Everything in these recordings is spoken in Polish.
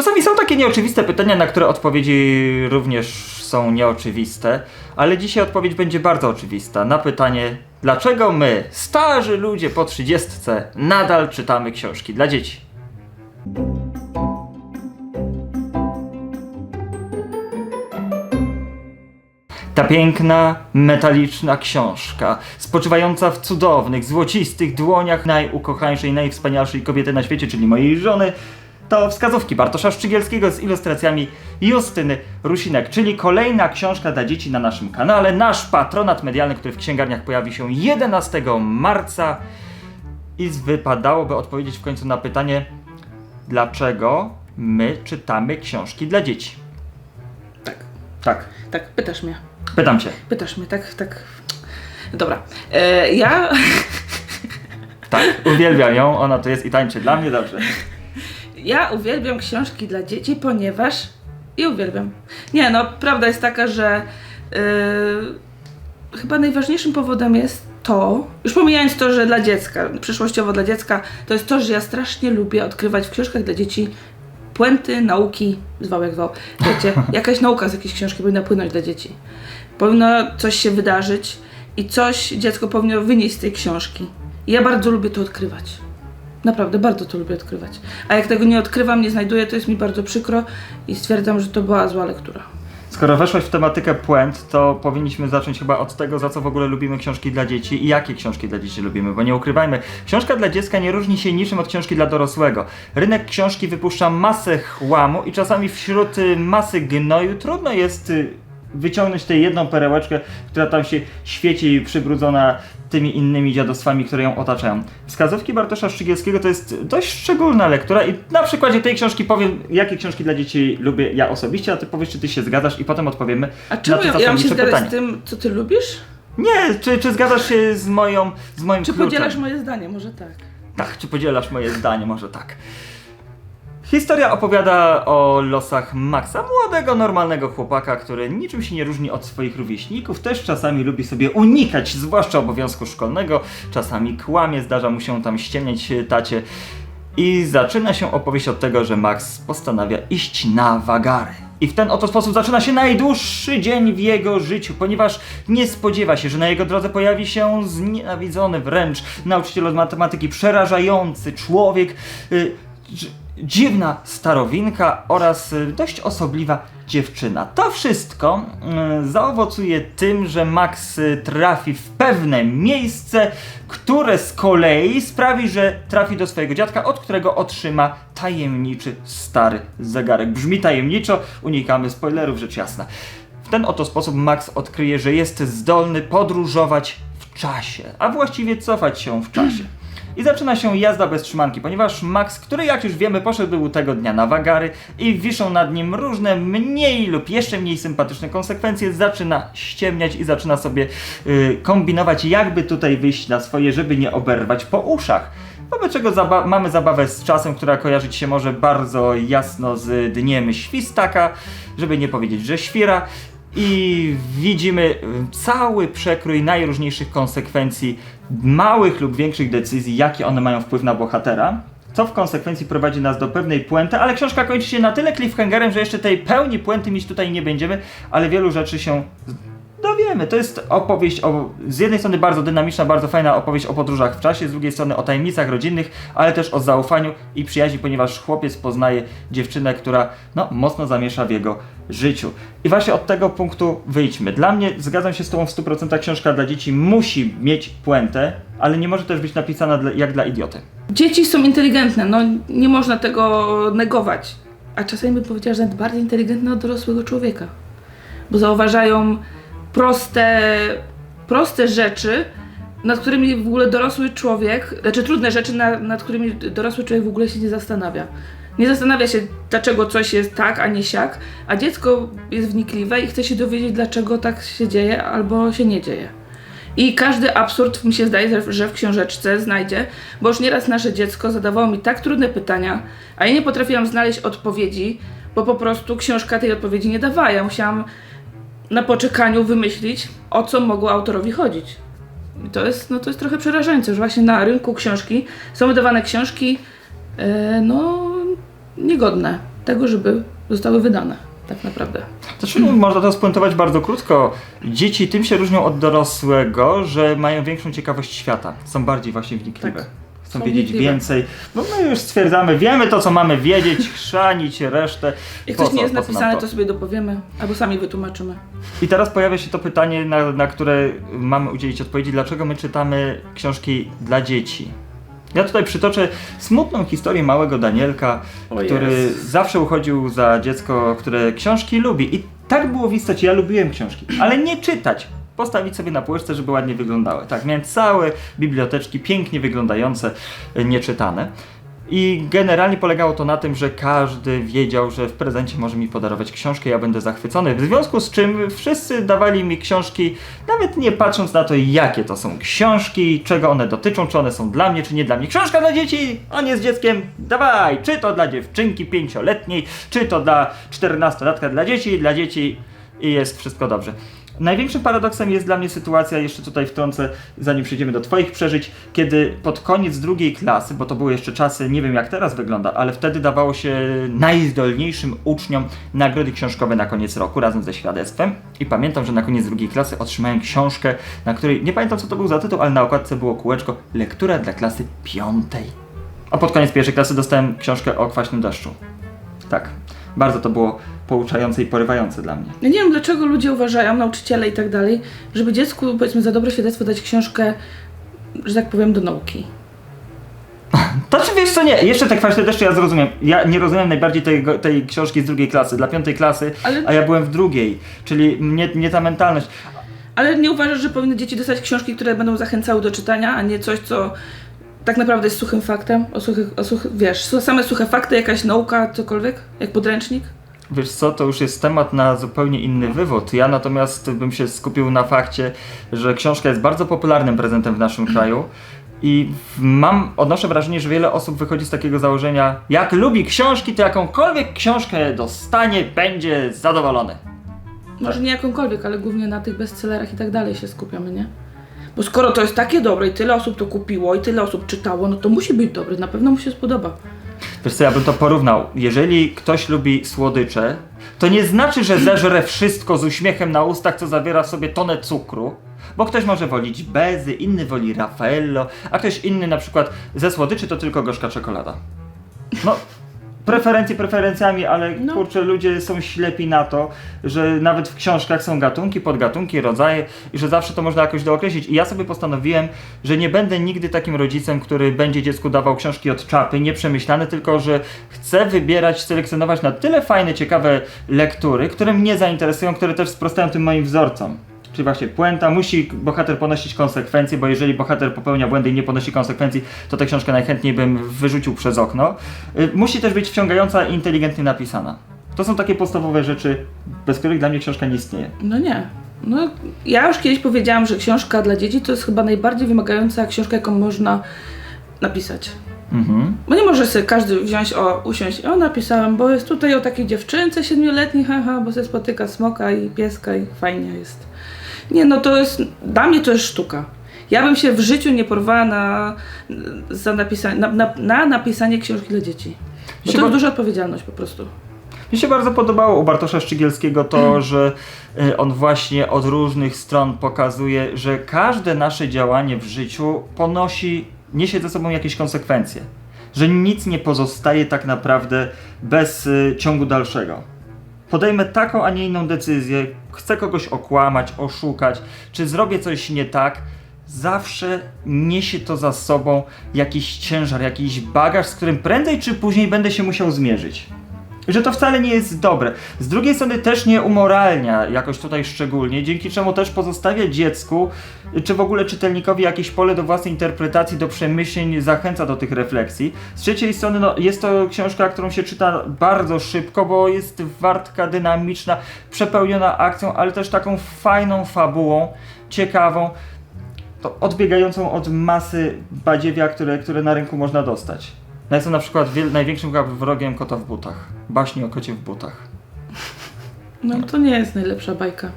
Czasami są takie nieoczywiste pytania, na które odpowiedzi również są nieoczywiste, ale dzisiaj odpowiedź będzie bardzo oczywista na pytanie, dlaczego my, starzy ludzie po trzydziestce, nadal czytamy książki dla dzieci. Ta piękna, metaliczna książka, spoczywająca w cudownych, złocistych dłoniach najukochańszej, najwspanialszej kobiety na świecie, czyli mojej żony, to wskazówki Bartosza Szczygielskiego z ilustracjami Justyny Rusinek, czyli kolejna książka dla dzieci na naszym kanale, nasz patronat medialny, który w księgarniach pojawi się 11 marca i wypadałoby odpowiedzieć w końcu na pytanie, dlaczego my czytamy książki dla dzieci. Tak, Tak, tak, pytasz mnie. pytam cię. Pytasz mnie, tak, tak. Dobra. E, ja. Tak, uwielbiam ją, ona to jest i tańczy dla mnie dobrze. Ja uwielbiam książki dla dzieci, ponieważ. I uwielbiam. Nie, no, prawda jest taka, że. Yy, chyba najważniejszym powodem jest to, już pomijając to, że dla dziecka, przyszłościowo dla dziecka, to jest to, że ja strasznie lubię odkrywać w książkach dla dzieci puenty, nauki, zwał jak zwał. Wiecie, jakaś nauka z jakiejś książki powinna płynąć dla dzieci. Powinno coś się wydarzyć i coś dziecko powinno wynieść z tej książki. I ja bardzo lubię to odkrywać. Naprawdę, bardzo to lubię odkrywać. A jak tego nie odkrywam, nie znajduję, to jest mi bardzo przykro i stwierdzam, że to była zła lektura. Skoro weszłaś w tematykę puent, to powinniśmy zacząć chyba od tego, za co w ogóle lubimy książki dla dzieci i jakie książki dla dzieci lubimy, bo nie ukrywajmy, książka dla dziecka nie różni się niczym od książki dla dorosłego. Rynek książki wypuszcza masę chłamu i czasami wśród y, masy gnoju trudno jest y, wyciągnąć tę jedną perełeczkę, która tam się świeci przybrudzona tymi innymi dziadostwami, które ją otaczają. Wskazówki Bartosza Szczygielskiego to jest dość szczególna lektura i na przykładzie tej książki powiem, jakie książki dla dzieci lubię ja osobiście, a ty powiesz, czy ty się zgadzasz i potem odpowiemy A na czemu te ja, ja mam się zgadzać z tym, co ty lubisz? Nie, czy, czy zgadzasz się z moją, z moim Czy kluczem? podzielasz moje zdanie? Może tak. Tak, czy podzielasz moje zdanie? Może tak. Historia opowiada o losach Maxa, młodego, normalnego chłopaka, który niczym się nie różni od swoich rówieśników, też czasami lubi sobie unikać, zwłaszcza obowiązku szkolnego, czasami kłamie, zdarza mu się tam ściemniać e, tacie. I zaczyna się opowieść od tego, że Max postanawia iść na wagary. I w ten oto sposób zaczyna się najdłuższy dzień w jego życiu, ponieważ nie spodziewa się, że na jego drodze pojawi się znienawidzony wręcz nauczyciel od matematyki, przerażający człowiek, y, dż- dziwna starowinka oraz y, dość osobliwa dziewczyna. To wszystko y, zaowocuje tym, że Max y, trafi w pewne miejsce, które z kolei sprawi, że trafi do swojego dziadka, od którego otrzyma tajemniczy stary zegarek. Brzmi tajemniczo, unikamy spoilerów, rzecz jasna. W ten oto sposób Max odkryje, że jest zdolny podróżować w czasie, a właściwie cofać się w czasie. I zaczyna się jazda bez trzymanki, ponieważ Max, który jak już wiemy poszedł tego dnia na wagary i wiszą nad nim różne mniej lub jeszcze mniej sympatyczne konsekwencje, zaczyna ściemniać i zaczyna sobie y, kombinować jakby tutaj wyjść na swoje, żeby nie oberwać po uszach. Wobec czego zaba- mamy zabawę z czasem, która kojarzyć się może bardzo jasno z dniem świstaka, żeby nie powiedzieć, że świra. I widzimy y, cały przekrój najróżniejszych konsekwencji małych lub większych decyzji, jakie one mają wpływ na bohatera. Co w konsekwencji prowadzi nas do pewnej puenty, ale książka kończy się na tyle cliffhangerem, że jeszcze tej pełni puenty mieć tutaj nie będziemy, ale wielu rzeczy się dowiemy. To jest opowieść o, z jednej strony bardzo dynamiczna, bardzo fajna opowieść o podróżach w czasie, z drugiej strony o tajemnicach rodzinnych, ale też o zaufaniu i przyjaźni, ponieważ chłopiec poznaje dziewczynę, która no, mocno zamiesza w jego życiu. I właśnie od tego punktu wyjdźmy. Dla mnie, zgadzam się z Tobą w 100%, książka dla dzieci musi mieć puentę, ale nie może też być napisana dla, jak dla idioty. Dzieci są inteligentne, no nie można tego negować. A czasami bym powiedziała, że nawet bardziej inteligentne od dorosłego człowieka. Bo zauważają proste, proste rzeczy, nad którymi w ogóle dorosły człowiek, znaczy trudne rzeczy, na, nad którymi dorosły człowiek w ogóle się nie zastanawia. Nie zastanawia się, dlaczego coś jest tak, a nie siak, a dziecko jest wnikliwe i chce się dowiedzieć, dlaczego tak się dzieje albo się nie dzieje. I każdy absurd mi się zdaje, że w książeczce znajdzie, bo już nieraz nasze dziecko zadawało mi tak trudne pytania, a ja nie potrafiłam znaleźć odpowiedzi, bo po prostu książka tej odpowiedzi nie dawała. Ja musiałam na poczekaniu wymyślić, o co mogło autorowi chodzić. I to jest, no to jest trochę przerażające, że właśnie na rynku książki są wydawane książki, e, no, niegodne. tego, żeby zostały wydane, tak naprawdę. Znaczy, można to spuentować bardzo krótko. Dzieci tym się różnią od dorosłego, że mają większą ciekawość świata. Są bardziej właśnie wnikliwe. Tak. Chcą Są wiedzieć więcej. No my już stwierdzamy, wiemy to, co mamy wiedzieć, chrzanić resztę. Jak coś nie jest napisane, to sobie dopowiemy, albo sami wytłumaczymy. I teraz pojawia się to pytanie, na, na które mamy udzielić odpowiedzi, dlaczego my czytamy książki dla dzieci. Ja tutaj przytoczę smutną historię małego Danielka, O który Jezu. zawsze uchodził za dziecko, które książki lubi. I tak było w istocie, ja lubiłem książki, ale nie czytać. Postawić sobie na półeczce, żeby ładnie wyglądały. Tak, miałem całe biblioteczki, pięknie wyglądające, y, nieczytane. I generalnie polegało to na tym, że każdy wiedział, że w prezencie może mi podarować książkę, ja będę zachwycony. W związku z czym wszyscy dawali mi książki, nawet nie patrząc na to, jakie to są książki, czego one dotyczą, czy one są dla mnie, czy nie dla mnie. Książka dla dzieci, on jest dzieckiem, dawaj! Czy to dla dziewczynki pięcioletniej, czy to dla czternastolatka dla dzieci, dla dzieci i jest wszystko dobrze. Największym paradoksem jest dla mnie sytuacja, jeszcze tutaj wtrącę, zanim przejdziemy do Twoich przeżyć, kiedy pod koniec drugiej klasy, bo to były jeszcze czasy, nie wiem jak teraz wygląda, ale wtedy dawało się najzdolniejszym uczniom nagrody książkowe na koniec roku razem ze świadectwem. I pamiętam, że na koniec drugiej klasy otrzymałem książkę, na której, nie pamiętam co to był za tytuł, ale na okładce było kółeczko Lektura dla klasy piątej. A pod koniec pierwszej klasy dostałem książkę o kwaśnym deszczu. Tak, bardzo to było pouczające i porywające dla mnie. Ja nie wiem, dlaczego ludzie uważają, nauczyciele i tak dalej, żeby dziecku, powiedzmy, za dobre świadectwo dać książkę, że tak powiem, do nauki. To czy wiesz co nie, jeszcze te kwaśne deszcze ja zrozumiem. Ja nie rozumiem najbardziej tej, tej książki z drugiej klasy, dla piątej klasy, Ale- a ja byłem w drugiej, czyli nie, nie ta mentalność. Ale nie uważasz, że powinny dzieci dostać książki, które będą zachęcały do czytania, a nie coś, co tak naprawdę jest suchym faktem? O suchych, o such, wiesz, same suche fakty, jakaś nauka, cokolwiek? Jak podręcznik? Wiesz co, to już jest temat na zupełnie inny wywód. Ja natomiast bym się skupił na fakcie, że książka jest bardzo popularnym prezentem w naszym kraju. I mam, odnoszę wrażenie, że wiele osób wychodzi z takiego założenia, jak lubi książki, to jakąkolwiek książkę dostanie, będzie zadowolony. Może nie jakąkolwiek, ale głównie na tych bestsellerach i tak dalej się skupiamy, nie? Bo skoro to jest takie dobre i tyle osób to kupiło i tyle osób czytało, no to musi być dobre, na pewno mu się spodoba. Wiesz co, ja bym to porównał. Jeżeli ktoś lubi słodycze, to nie znaczy, że zeżre wszystko z uśmiechem na ustach, co zawiera w sobie tonę cukru. Bo ktoś może wolić bezy, inny woli Raffaello, a ktoś inny na przykład ze słodyczy to tylko gorzka czekolada. No, preferencje preferencjami, ale No. kurczę, ludzie są ślepi na to, że nawet w książkach są gatunki, podgatunki, rodzaje i że zawsze to można jakoś dookreślić. I ja sobie postanowiłem, że nie będę nigdy takim rodzicem, który będzie dziecku dawał książki od czapy, nieprzemyślane, tylko że chcę wybierać, selekcjonować na tyle fajne, ciekawe lektury, które mnie zainteresują, które też sprostają tym moim wzorcom. Czyli właśnie puenta, musi bohater ponosić konsekwencje, bo jeżeli bohater popełnia błędy i nie ponosi konsekwencji, to tę książkę najchętniej bym wyrzucił przez okno. Y, Musi też być wciągająca i inteligentnie napisana. To są takie podstawowe rzeczy, bez których dla mnie książka nie istnieje. No nie. No, ja już kiedyś powiedziałam, że książka dla dzieci to jest chyba najbardziej wymagająca książka, jaką można napisać. Mhm. Bo nie może sobie każdy wziąć, o, usiąść, o napisałem, bo jest tutaj o takiej dziewczynce siedmioletniej, haha, bo się spotyka smoka i pieska i fajnie jest. Nie, no to jest, dla mnie to jest sztuka. Ja bym się w życiu nie porwała na, za napisanie, na, na, na napisanie książki dla dzieci. Bo to jest duża odpowiedzialność po prostu. Mi się bardzo podobało u Bartosza Szczygielskiego to, że y, on właśnie od różnych stron pokazuje, że każde nasze działanie w życiu ponosi, niesie ze sobą jakieś konsekwencje. Że nic nie pozostaje tak naprawdę bez y, ciągu dalszego. Podejmę taką, a nie inną decyzję, chcę kogoś okłamać, oszukać, czy zrobię coś nie tak, zawsze niesie to za sobą jakiś ciężar, jakiś bagaż, z którym prędzej czy później będę się musiał zmierzyć że to wcale nie jest dobre. Z drugiej strony też nie umoralnia jakoś tutaj szczególnie, dzięki czemu też pozostawia dziecku, czy w ogóle czytelnikowi jakieś pole do własnej interpretacji, do przemyśleń, zachęca do tych refleksji. Z trzeciej strony no, jest to książka, którą się czyta bardzo szybko, bo jest wartka, dynamiczna, przepełniona akcją, ale też taką fajną fabułą, ciekawą, odbiegającą od masy badziewia, które, które na rynku można dostać. No jestem na przykład wiel- największym wrogiem kota w butach. Baśni o kocie w butach. No to nie jest najlepsza bajka.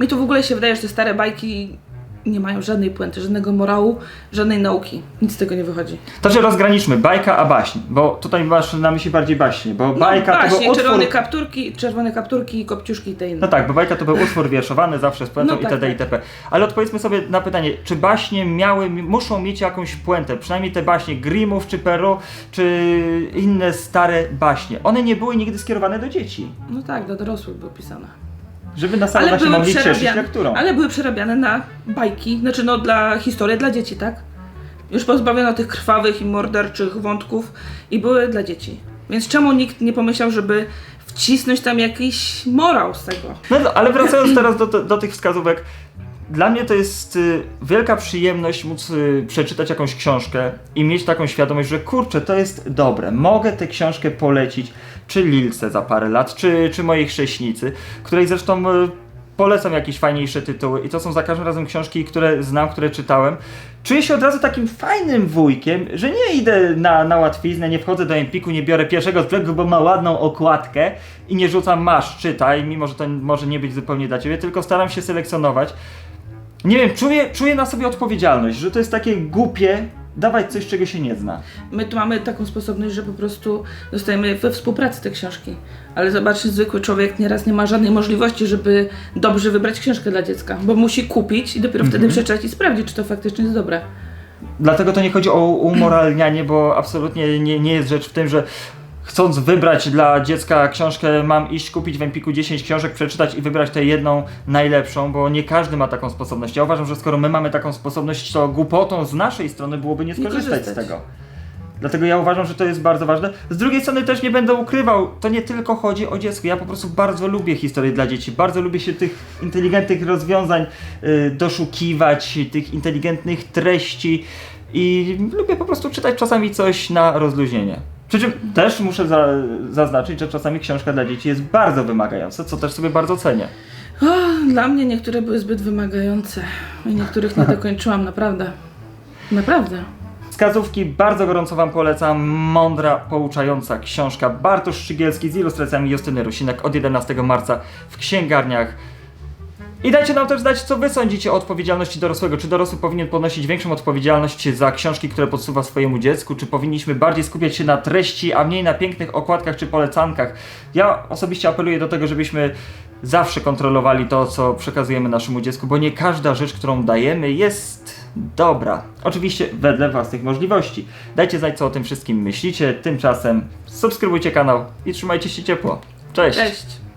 Mi to w ogóle się wydaje, że te stare bajki nie mają żadnej puenty, żadnego morału, żadnej nauki. Nic z tego nie wychodzi. To, że rozgraniczmy bajka a baśń, bo tutaj masz na myśli bardziej baśnie, bo No, bajka to właśnie, był utwór... czerwone kapturki, czerwone kapturki, kopciuszki i te inne. No tak, bo bajka to był utwór wierszowany zawsze z puentą No tak, itd. tak. itp. Ale odpowiedzmy sobie na pytanie, czy baśnie miały, muszą mieć jakąś puentę? Przynajmniej te baśnie Grimmów czy Peru, czy inne stare baśnie. One nie były nigdy skierowane do dzieci. No tak, do dorosłych było pisane. Żeby na salę Ale właśnie były, mogli cieszyć przerabiane, lekturą. ale były przerabiane na bajki, znaczy no dla historii dla dzieci, tak? Już pozbawiono tych krwawych i morderczych wątków i były dla dzieci. Więc czemu nikt nie pomyślał, żeby wcisnąć tam jakiś morał z tego? No, no, ale wracając teraz do, do, do tych wskazówek, dla mnie to jest y, wielka przyjemność móc y, przeczytać jakąś książkę i mieć taką świadomość, że kurczę, to jest dobre. Mogę tę książkę polecić, czy Lilce za parę lat, czy, czy mojej chrześnicy, której zresztą y, polecam jakieś fajniejsze tytuły i to są za każdym razem książki, które znam, które czytałem. Czuję się od razu takim fajnym wujkiem, że nie idę na, na łatwiznę, nie wchodzę do Empiku, nie biorę pierwszego brzegu, bo ma ładną okładkę i nie rzucam masz, czytaj, mimo że to może nie być zupełnie dla ciebie, tylko staram się selekcjonować. Nie wiem, czuję, czuję na sobie odpowiedzialność, że to jest takie głupie dawać coś, czego się nie zna. My tu mamy taką sposobność, że po prostu dostajemy we współpracy te książki. Ale zobaczcie, zwykły człowiek nieraz nie ma żadnej możliwości, żeby dobrze wybrać książkę dla dziecka, bo musi kupić i dopiero wtedy przeczytać i sprawdzić, czy to faktycznie jest dobre. Dlatego to nie chodzi o umoralnianie, bo absolutnie nie, nie jest rzecz w tym, że chcąc wybrać dla dziecka książkę, mam iść kupić w Empiku 10 książek, przeczytać i wybrać tę jedną najlepszą, bo nie każdy ma taką sposobność. Ja uważam, że skoro my mamy taką sposobność, to głupotą z naszej strony byłoby nie skorzystać z tego. Dlatego ja uważam, że to jest bardzo ważne. Z drugiej strony też nie będę ukrywał, to nie tylko chodzi o dziecko. Ja po prostu bardzo lubię historie dla dzieci. Bardzo lubię się tych inteligentnych rozwiązań y, doszukiwać, tych inteligentnych treści i lubię po prostu czytać czasami coś na rozluźnienie. Przy czym też muszę za, zaznaczyć, że czasami książka dla dzieci jest bardzo wymagająca, co też sobie bardzo cenię. O, dla mnie niektóre były zbyt wymagające i niektórych nie dokończyłam, naprawdę. Naprawdę. Wskazówki bardzo gorąco Wam polecam. Mądra, pouczająca książka. Bartosz Szczygielski z ilustracjami Justyny Rusinek od 11 marca w księgarniach. I dajcie nam też znać, co Wy sądzicie o odpowiedzialności dorosłego. Czy dorosły powinien ponosić większą odpowiedzialność za książki, które podsuwa swojemu dziecku? Czy powinniśmy bardziej skupiać się na treści, a mniej na pięknych okładkach czy polecankach? Ja osobiście apeluję do tego, żebyśmy zawsze kontrolowali to, co przekazujemy naszemu dziecku, bo nie każda rzecz, którą dajemy, jest dobra. Oczywiście wedle własnych możliwości. Dajcie znać, co o tym wszystkim myślicie. Tymczasem subskrybujcie kanał i trzymajcie się ciepło. Cześć! Cześć.